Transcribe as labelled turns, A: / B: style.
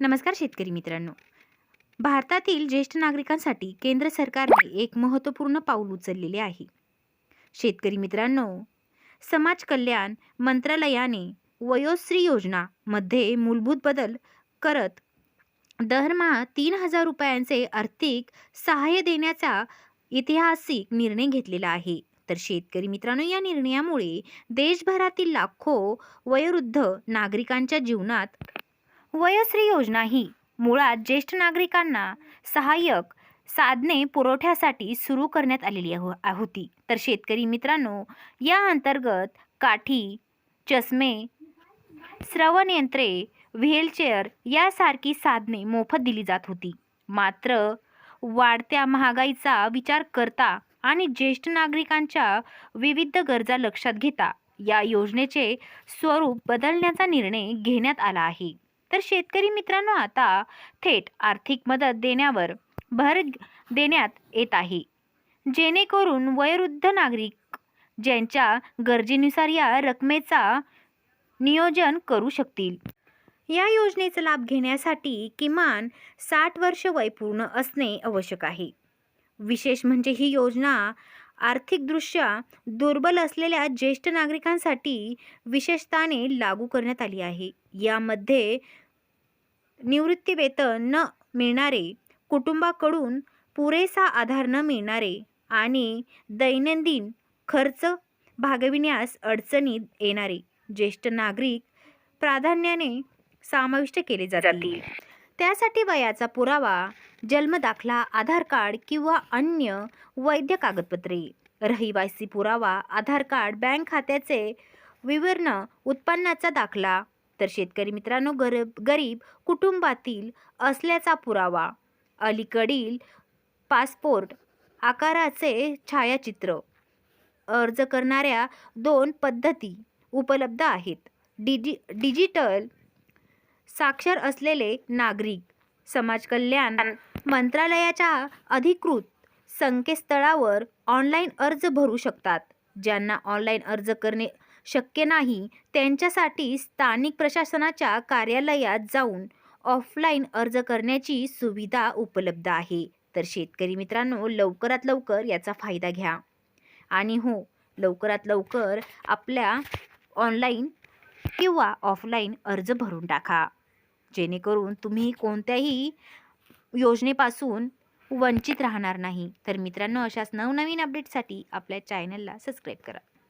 A: नमस्कार शेतकरी मित्रांनो. भारतातील ज्येष्ठ नागरिकांसाठी केंद्र सरकारने एक महत्त्वपूर्ण पाऊल उचललेले आहे. शेतकरी मित्रांनो समाज कल्याण मंत्रालयाने वयोश्री योजनामध्ये मूलभूत बदल करत दरमहा तीन हजार रुपयांचे आर्थिक सहाय्य देण्याचा ऐतिहासिक निर्णय घेतलेला आहे. तर शेतकरी मित्रांनो या निर्णयामुळे देशभरातील लाखो वयोवृद्ध नागरिकांच्या जीवनात वयश्री योजना ही मुळात ज्येष्ठ नागरिकांना सहाय्यक साधने पुरवठ्यासाठी सुरू करण्यात आलेली होती तर शेतकरी मित्रांनो या अंतर्गत काठी चष्मे श्रवणयंत्रे व्हीलचेअर यासारखी साधने मोफत दिली जात होती. मात्र वाढत्या महागाईचा विचार करता आणि ज्येष्ठ नागरिकांच्या विविध गरजा लक्षात घेता या योजनेचे स्वरूप बदलण्याचा निर्णय घेण्यात आला आहे. तर शेतकरी मित्रांनो आता थेट आर्थिक मदत देण्यावर भर देण्यात येत आहे. जेणेकरून वयोवृद्ध नागरिक ज्यांच्या गरजेनुसार या रकमेचा नियोजन करू शकतील. या योजनेचा लाभ घेण्यासाठी किमान साठ वर्ष वय पूर्ण असणे आवश्यक आहे. विशेष म्हणजे ही योजना आर्थिकदृष्ट्या दुर्बल असलेल्या ज्येष्ठ नागरिकांसाठी विशेषताने लागू करण्यात आली आहे. यामध्ये निवृत्तीवेतन न मिळणारे कुटुंबाकडून पुरेसा आधार न मिळणारे आणि दैनंदिन खर्च भागविण्यास अडचणीत येणारे ज्येष्ठ नागरिक प्राधान्याने समाविष्ट केले जातील. त्यासाठी वयाचा पुरावा जन्मदाखला आधार कार्ड किंवा अन्य वैध कागदपत्रे रहिवासी पुरावा आधार कार्ड बँक खात्याचे विवरण उत्पन्नाचा दाखला तर शेतकरी मित्रांनो गरीब गरीब कुटुंबातील असल्याचा पुरावा. अलीकडील पासपोर्ट आकाराचे छायाचित्र अर्ज करणाऱ्या दोन पद्धती उपलब्ध आहेत. डिजि डिजिटल साक्षर असलेले नागरिक समाज कल्याण मंत्रालयाच्या अधिकृत संकेतस्थळावर ऑनलाईन अर्ज भरू शकतात. ज्यांना ऑनलाईन अर्ज करणे शक्य नाही. त्यांच्यासाठी स्थानिक प्रशासनाच्या कार्यालयात जाऊन ऑफलाईन अर्ज करण्याची सुविधा उपलब्ध आहे. तर शेतकरी मित्रांनो लवकरात लवकर याचा फायदा घ्या. आणि हो लवकरात लवकर आपल्या ऑनलाईन किंवा ऑफलाईन अर्ज भरून टाका. जेणेकरून तुम्ही कोणत्याही योजनेपासून वंचित राहणार नाही. तर मित्रांनो अशाच नवनवीन अपडेटसाठी आपल्या चॅनलला सबस्क्राईब करा.